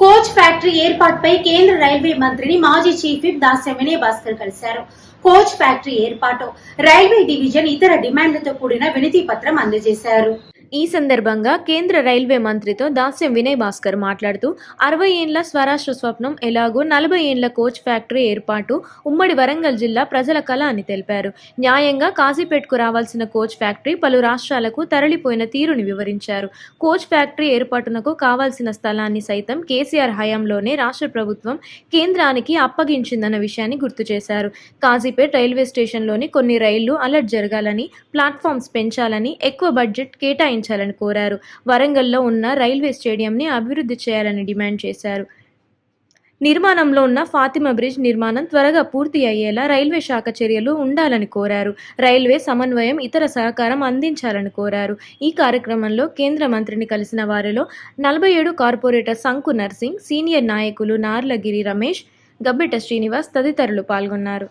Coach factory ఏర్పాటుపై కేంద్ర railway మంత్రిని మాజీ చీఫ్ విప్ దాస్యం వినయ్ భాస్కర్ కలిశారు. కోచ్ ఫ్యాక్టరీ ఏర్పాటు రైల్వే డివిజన్ ఇతర డిమాండ్లతో కూడిన వినతి పత్రం అందజేశారు. ఈ సందర్భంగా కేంద్ర రైల్వే మంత్రితో దాస్యం వినయ్ భాస్కర్ మాట్లాడుతూ అరవై ఏండ్ల స్వరాష్ట్ర స్వప్నం ఎలాగో నలభై ఏండ్ల కోచ్ ఫ్యాక్టరీ ఏర్పాటు ఉమ్మడి వరంగల్ జిల్లా ప్రజల కళ అని తెలిపారు. న్యాయంగా కాజీపేట్కు రావాల్సిన కోచ్ ఫ్యాక్టరీ పలు రాష్ట్రాలకు తరలిపోయిన తీరుని వివరించారు. కోచ్ ఫ్యాక్టరీ ఏర్పాటునకు కావాల్సిన స్థలాన్ని సైతం కేసీఆర్ హయాంలోనే రాష్ట్ర ప్రభుత్వం కేంద్రానికి అప్పగించిందన్న విషయాన్ని గుర్తు చేశారు. కాజీపేట్ రైల్వే స్టేషన్లోని కొన్ని రైళ్ళు అలర్ట్ జరగాలని ప్లాట్ఫామ్స్ పెంచాలని ఎక్కువ బడ్జెట్ కేటాయించాలని కోరారు. వరంగల్లో ఉన్న రైల్వే స్టేడియంని అభివృద్ధి చేయాలని డిమాండ్ చేశారు. నిర్మాణంలో ఉన్న ఫాతిమా బ్రిడ్జ్ నిర్మాణం త్వరగా పూర్తి అయ్యేలా రైల్వే శాఖ చర్యలు ఉండాలని కోరారు. రైల్వే సమన్వయం ఇతర సహకారం అందించాలని కోరారు. ఈ కార్యక్రమంలో కేంద్ర మంత్రిని కలిసిన వారిలో నలభై ఏడు కార్పొరేటర్ సంకు నర్సింగ్ సీనియర్ నాయకులు నార్లగిరి రమేష్ గబ్బెట శ్రీనివాస్ తదితరులు పాల్గొన్నారు.